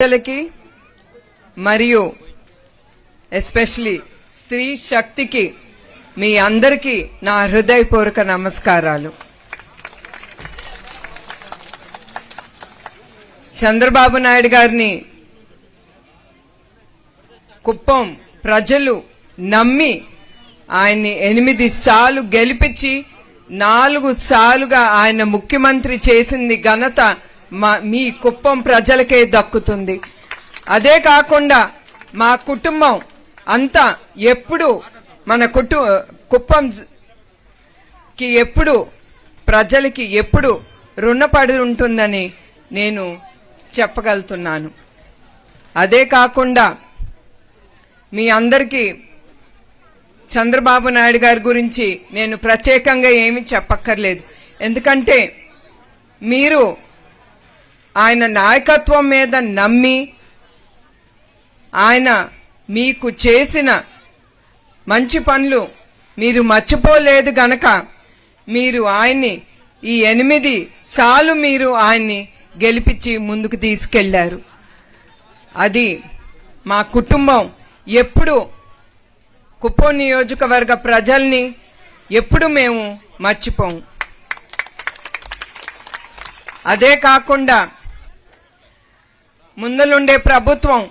ప్రజలకి మరియు ఎస్పెషలీ స్త్రీ శక్తికి మీ అందరికీ నా హృదయపూర్వక నమస్కారాలు. చంద్రబాబు నాయుడు గారిని కుప్పం ప్రజలు నమ్మి ఆయన్ని ఎనిమిది సార్లు గెలిపించి నాలుగు సార్లుగా ఆయన ముఖ్యమంత్రి చేసింది ఘనత మా- మీ కుప్పం ప్రజలకే దక్కుతుంది. అదే కాకుండా మా కుటుంబం అంతా ఎప్పుడు మన కుటు కుప్పం కి ఎప్పుడు ప్రజలకి ఎప్పుడు రుణపడి ఉంటుందని నేను చెప్పగలుగుతున్నాను. అదే కాకుండా మీ అందరికీ చంద్రబాబు నాయుడు గారి గురించి నేను ప్రత్యేకంగా ఏమీ చెప్పక్కర్లేదు. ఎందుకంటే మీరు ఆయన నాయకత్వం మీద నమ్మి ఆయన మీకు చేసిన మంచి పనులు మీరు మర్చిపోలేదు గనక మీరు ఆయన్ని ఈ ఎనిమిది సార్లు మీరు ఆయన్ని గెలిపించి ముందుకు తీసుకెళ్ళారు. అది మా కుటుంబం ఎప్పుడు కుప్పం నియోజకవర్గ ప్రజల్ని ఎప్పుడు మేము మర్చిపోము. అదే కాకుండా ముందలుండే ప్రభుత్వం.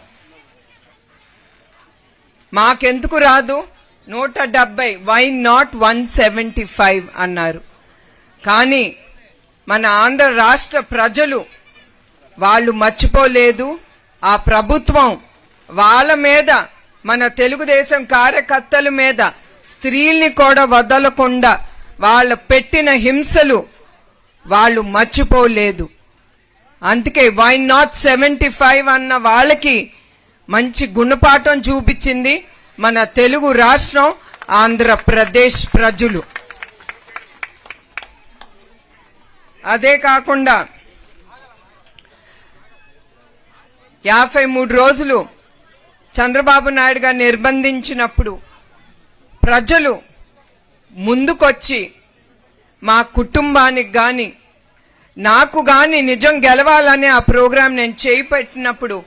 మాకెందుకు రాదు? నూట డెబ్బై why not one seventy five అన్నారు. కానీ మన ఆంధ్ర రాష్ట్ర ప్రజలు వాళ్ళు మర్చిపోలేదు. ఆ ప్రభుత్వం వాళ్ళ మీద మన తెలుగుదేశం కార్యకర్తల మీద స్త్రీల్ని కూడా వదలకుండా వాళ్ళ పెట్టిన హింసలు వాళ్ళు మర్చిపోలేదు. అందుకే వై నాట్ సెవెంటీ ఫైవ్ అన్న వాళ్ళకి మంచి గుణపాఠం చూపించింది మన తెలుగు రాష్ట్రం ఆంధ్రప్రదేశ్ ప్రజలు. అదే కాకుండా యాభై మూడు రోజులు చంద్రబాబు నాయుడు గారు నిర్బంధించినప్పుడు ప్రజలు ముందుకొచ్చి మా కుటుంబానికి కానీ నాకు గాని నిజం గెలవాలనే ఆ ప్రోగ్రాం నేను చేపట్టినప్పుడు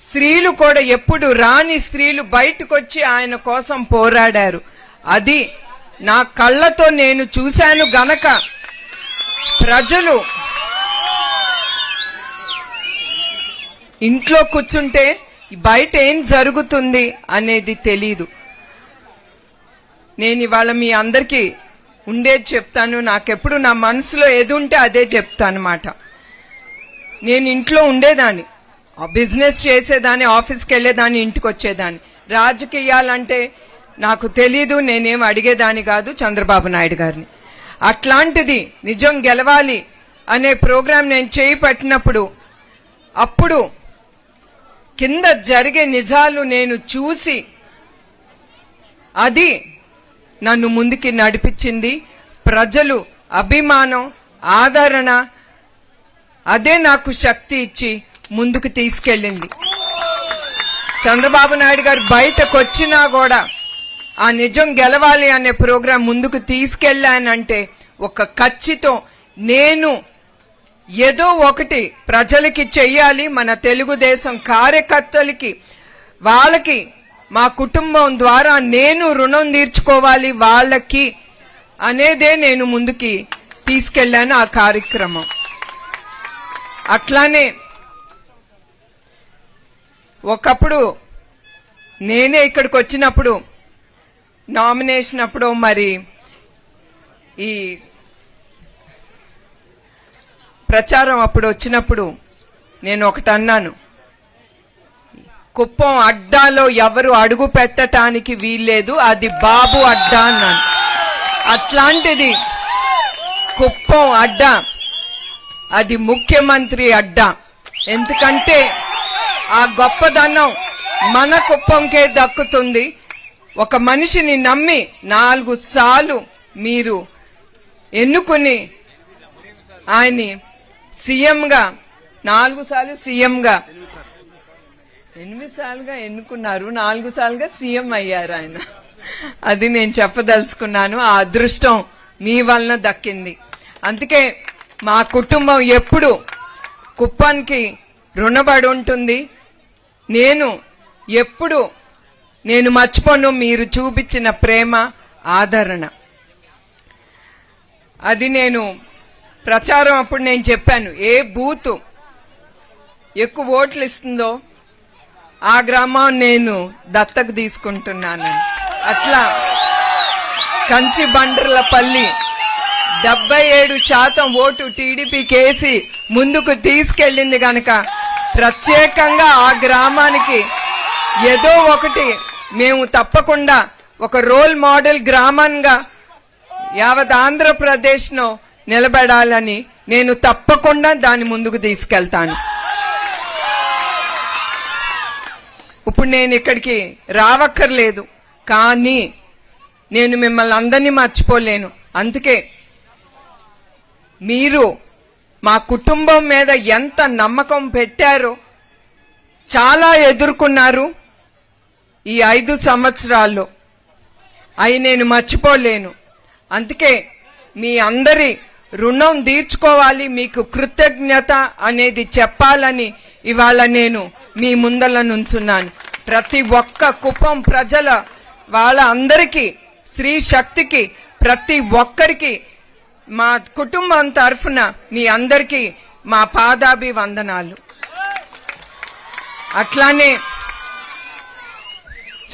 స్త్రీలు కూడా ఎప్పుడు రాని స్త్రీలు బయటకు వచ్చి ఆయన కోసం పోరాడారు. అది నా కళ్ళతో నేను చూశాను గనక ప్రజలు ఇంట్లో కూర్చుంటే బయట ఏం జరుగుతుంది అనేది తెలీదు. నేను ఇవాళ మీ అందరికీ ఉండేది చెప్తాను. నాకెప్పుడు నా మనసులో ఏది ఉంటే అదే చెప్తానమాట. నేను ఇంట్లో ఉండేదాన్ని. ఆ బిజినెస్ చేసేదాన్ని ఆఫీస్కి వెళ్ళేదాన్ని ఇంటికి వచ్చేదాన్ని. రాజకీయాలంటే నాకు తెలీదు నేనేం అడిగేదాన్ని కాదు చంద్రబాబు నాయుడు గారిని. అట్లాంటిది నిజం గెలవాలి అనే ప్రోగ్రాం నేను చేయి పట్టినప్పుడు అప్పుడు కింద జరిగే నిజాలు నేను చూసి అది నన్ను ముందుకి నడిపించింది. ప్రజలు అభిమానం ఆదరణ అదే నాకు శక్తి ఇచ్చి ముందుకు తీసుకెళ్ళింది. చంద్రబాబు నాయుడు గారు బయటకు వచ్చినా కూడా ఆ నిజం గెలవాలి అనే ప్రోగ్రాం ముందుకు తీసుకెళ్ళానంటే ఒక ఖచ్చితం. నేను ఏదో ఒకటి ప్రజలకి చెయ్యాలి మన తెలుగుదేశం కార్యకర్తలకి వాళ్ళకి మా కుటుంబం ద్వారా నేను రుణం తీర్చుకోవాలి వాళ్ళకి అనేదే నేను ముందుకి తీసుకెళ్ళాను ఆ కార్యక్రమం. అట్లానే ఒకప్పుడు నేనే ఇక్కడికి వచ్చినప్పుడు నామినేషన్ అప్పుడు మరి ఈ ప్రచారం అప్పుడు వచ్చినప్పుడు నేను ఒకటి అన్నాను. కుప్పం అడ్డాలో ఎవరు అడుగు పెట్టడానికి వీల్లేదు. అది బాబు అడ్డా అన్నాను. అట్లాంటిది కుప్పం అడ్డా. అది ముఖ్యమంత్రి అడ్డా. ఎందుకంటే ఆ గొప్పదనం మన కుప్పంకే దక్కుతుంది. ఒక మనిషిని నమ్మి నాలుగు సార్లు మీరు ఎన్నుకుని ఆయన్ని సీఎంగా నాలుగు సార్లు సీఎంగా ఎనిమిది సార్లుగా ఎన్నుకున్నారు? నాలుగు సార్లుగా సీఎం అయ్యారు ఆయన. అది నేను చెప్పదలుచుకున్నాను. ఆ అదృష్టం మీ వలన దక్కింది. అందుకే మా కుటుంబం ఎప్పుడు కుప్పానికి రుణపడి ఉంటుంది. నేను ఎప్పుడు నేను మర్చిపోను మీరు చూపించిన ప్రేమ ఆదరణ. అది నేను ప్రచారం అప్పుడు నేను చెప్పాను. ఏ బూతు ఎక్కువ ఓట్లు ఇస్తుందో ఆ గ్రామం నేను దత్తకు తీసుకుంటున్నాను. అట్లా కంచి బండ్రలపల్లి డెబ్బై ఏడు శాతం ఓటు టీడీపీ కేసి ముందుకు తీసుకెళ్ళింది గనక ప్రత్యేకంగా ఆ గ్రామానికి ఏదో ఒకటి మేము తప్పకుండా ఒక రోల్ మోడల్ గ్రామంగా యావత్ ఆంధ్రప్రదేశ్ను నిలబడాలని నేను తప్పకుండా దాని ముందుకు తీసుకెళ్తాను. ఇప్పుడు నేను ఇక్కడికి రావక్కర్లేదు. కానీ నేను మిమ్మల్ని అందరినీ మర్చిపోలేను. అందుకే మీరు మా కుటుంబం మీద ఎంత నమ్మకం పెట్టారో చాలా ఎదుర్కొన్నారు ఈ ఐదు సంవత్సరాల్లో. అవి నేను మర్చిపోలేను. అందుకే మీ అందరి రుణం తీర్చుకోవాలి మీకు కృతజ్ఞత అనేది చెప్పాలని ఇవాళ నేను మీ ముందల నుంచున్నాను. ప్రతి ఒక్క కుప్పం ప్రజల వాళ్ళ అందరికీ స్త్రీ శక్తికి ప్రతి ఒక్కరికి మా కుటుంబం తరఫున మీ అందరికీ మా పాదాభి వందనాలు అట్లానే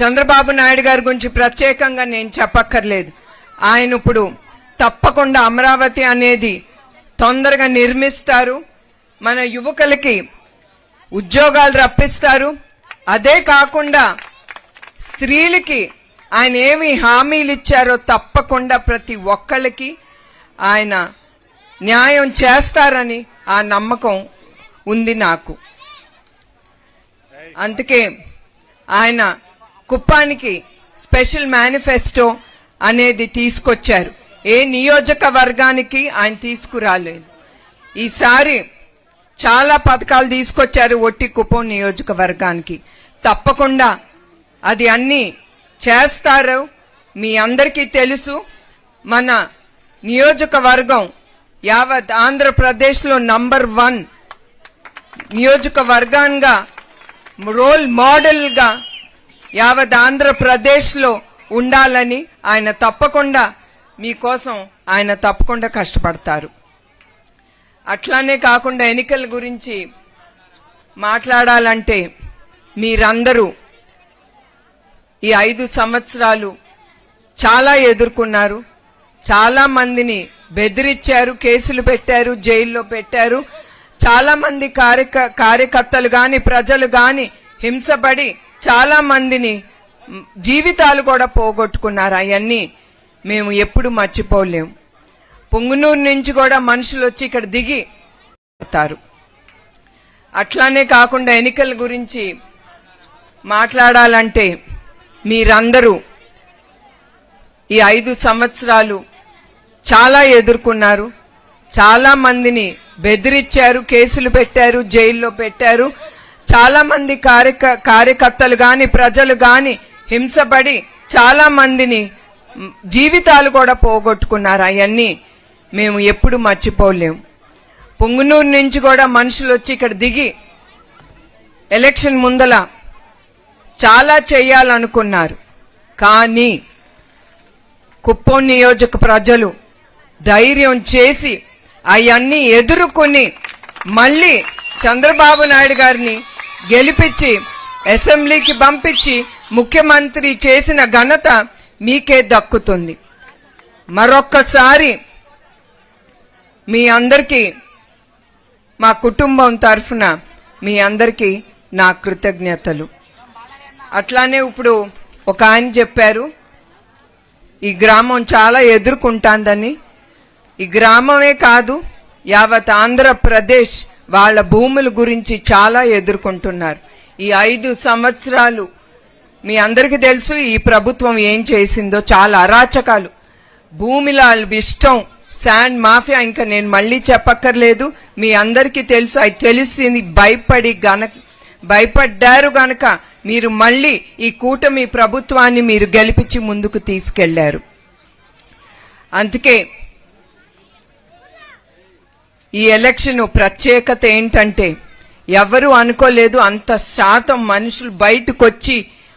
చంద్రబాబు నాయుడు గారి గురించి ప్రత్యేకంగా నేను చెప్పక్కర్లేదు. ఆయన ఇప్పుడు తప్పకుండా అమరావతి అనేది తొందరగా నిర్మిస్తారు. మన యువకులకి ఉద్యోగాలు రప్పిస్తారు. అదే కాకుండా స్త్రీలకి ఆయన ఏమి హామీలు ఇచ్చారో తప్పకుండా ప్రతి ఒక్కళ్ళకి ఆయన న్యాయం చేస్తారని ఆ నమ్మకం ఉంది నాకు. అందుకే ఆయన కుప్పానికి స్పెషల్ మేనిఫెస్టో అనేది తీసుకొచ్చారు. ఏ నియోజకవర్గానికి ఆయన తీసుకురాలేదు. ఈసారి చాలా పథకాలు తీసుకొచ్చారు ఒట్టి కుప్పం నియోజకవర్గానికి. తప్పకుండా అది అన్ని చేస్తారు. మీ అందరికీ తెలుసు మన నియోజకవర్గం యావత్ ఆంధ్రప్రదేశ్లో నంబర్ వన్ నియోజకవర్గంగా రోల్ మోడల్గా యావత్ ఆంధ్రప్రదేశ్లో ఉండాలని ఆయన తప్పకుండా మీకోసం ఆయన తప్పకుండా కష్టపడతారు. అట్లానే కాకుండా ఎన్నికల గురించి మాట్లాడాలంటే మీరందరూ ఈ ఐదు సంవత్సరాలు చాలా ఎదుర్కొన్నారు. చాలా మందిని బెదిరించారు కేసులు పెట్టారు జైల్లో పెట్టారు. చాలా మంది కార్యక కార్యకర్తలు గాని ప్రజలు గాని హింసపడి చాలా మందిని జీవితాలు కూడా పోగొట్టుకున్నారు. అవన్నీ మేము ఎప్పుడు మర్చిపోలేం. పొంగునూరు నుంచి కూడా మనుషులు వచ్చి ఇక్కడ దిగి పోతారు అట్లానే కాకుండా ఎన్నికల గురించి మాట్లాడాలంటే మీరందరూ ఈ ఐదు సంవత్సరాలు చాలా ఎదుర్కొన్నారు. చాలా మందిని బెదిరించారు కేసులు పెట్టారు జైల్లో పెట్టారు. చాలా మంది కార్యక కార్యకర్తలు గాని ప్రజలు గాని హింసపడి చాలా మందిని జీవితాలు కూడా పోగొట్టుకున్నారు. అవన్నీ మేము ఎప్పుడు మర్చిపోలేం. పొంగునూరు నుంచి కూడా మనుషులు వచ్చి ఇక్కడ దిగి ఎలక్షన్ ముందల చాలా చేయాలనుకున్నారు. కానీ కుప్పం నియోజక ప్రజలు ధైర్యం చేసి అవన్నీ ఎదుర్కొని మళ్ళీ చంద్రబాబు నాయుడు గారిని గెలిపించి అసెంబ్లీకి పంపించి ముఖ్యమంత్రి చేసిన ఘనత మీకే దక్కుతుంది. మరొక్కసారి మీ అందరికీ మా కుటుంబం తరఫున మీ అందరికీ నా కృతజ్ఞతలు. అట్లానే ఇప్పుడు ఒక ఆయన చెప్పారు ఈ గ్రామం చాలా ఎదుర్కొంటాందని. ఈ గ్రామమే కాదు యావత్ ఆంధ్రప్రదేశ్ వాళ్ళ భూముల గురించి చాలా ఎదుర్కొంటున్నారు. ఈ ఐదు సంవత్సరాలు మీ అందరికీ తెలుసు ఈ ప్రభుత్వం ఏం చేసిందో చాలా అరాచకాలు. భూమిల ఇష్టం శాండ్ మాఫియా ఇంకా నేను మళ్ళీ చెప్పక్కర్లేదు. మీ అందరికీ తెలుసు అది తెలిసింది భయపడి గనక భయపడ్డారు గనక మీరు మళ్ళీ ఈ కూటమి ప్రభుత్వాన్ని మీరు గెలిపించి ముందుకు తీసుకెళ్ళారు. అందుకే ఈ ఎలక్షన్ ప్రత్యేకత ఏంటంటే ఎవరు అనుకోలేదు అంత శాతం మనుషులు బయటకు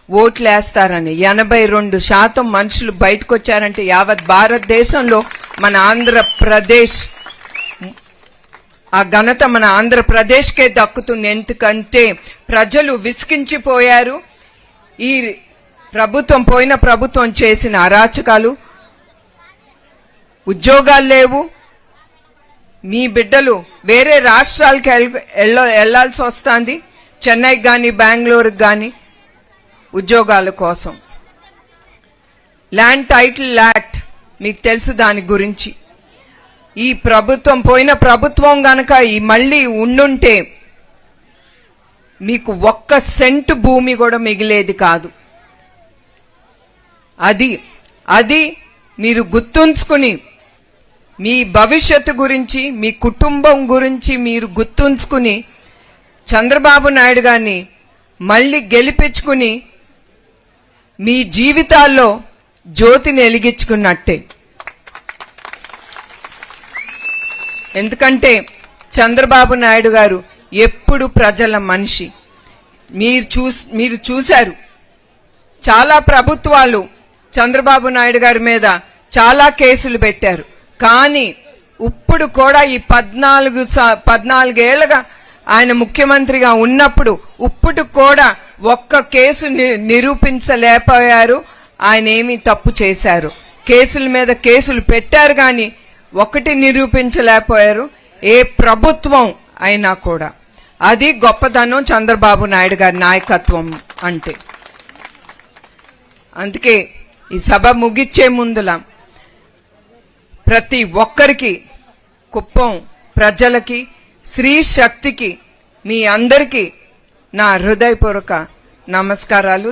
ఓట్లేస్తారని. ఓట్లు వేస్తారని ఎనభై రెండు శాతం మనుషులు బయటకు వచ్చారంటే యావత్ భారతదేశంలో మన ఆంధ్రప్రదేశ్ ఆ ఘనత మన ఆంధ్రప్రదేశ్కే దక్కుతుంది. ఎందుకంటే ప్రజలు విసిగించిపోయారు. ఈ ప్రభుత్వం పోయిన ప్రభుత్వం చేసిన అరాచకాలు. ఉద్యోగాలు లేవు. మీ బిడ్డలు వేరే రాష్ట్రాలకు వెళ్ళాల్సి వస్తుంది. చెన్నైకి కానీ బెంగళూరుకి కానీ ఉద్యోగాల కోసం. ల్యాండ్ టైటిల్ యాక్ట్ మీకు తెలుసు దాని గురించి. ఈ ప్రభుత్వం పోయిన ప్రభుత్వం గనక ఈ మళ్ళీ ఉండుంటే మీకు ఒక్క సెంటు భూమి కూడా మిగిలేది కాదు. అది అది మీరు గుర్తుంచుకుని మీ భవిష్యత్తు గురించి మీ కుటుంబం గురించి మీరు గుర్తుంచుకుని చంద్రబాబు నాయుడు గారిని మళ్ళీ గెలిపించుకుని మీ జీవితాల్లో జ్యోతిని వెలిగించుకున్నట్టే. ఎందుకంటే చంద్రబాబు నాయుడు గారు ఎప్పుడు ప్రజల మనిషి. మీరు చూస్ మీరు చూశారు. చాలా ప్రభుత్వాలు చంద్రబాబు నాయుడు గారి మీద చాలా కేసులు పెట్టారు. కానీ ఇప్పుడు కూడా ఈ పద్నాలుగు స- పద్నాలుగేళ్ళుగా ఆయన ముఖ్యమంత్రిగా ఉన్నప్పుడు ఇప్పుడు కూడా ఒక్క కేసు నిరూపించలేకపోయారు. ఆయన ఏమి తప్పు చేశారు. కేసుల మీద కేసులు పెట్టారు కానీ ఒకటి నిరూపించలేకపోయారు. ఏ ప్రభుత్వం అయినా కూడా. అది గొప్పదనం చంద్రబాబు నాయుడు గారి నాయకత్వం అంటే. అందుకే ఈ సభ ముగిచ్చే ముందులా ప్రతి ఒక్కరికి కుప్పం ప్రజలకి స్త్రీ శక్తికి మీ అందరికీ నా హృదయపూర్వక నమస్కారాలు.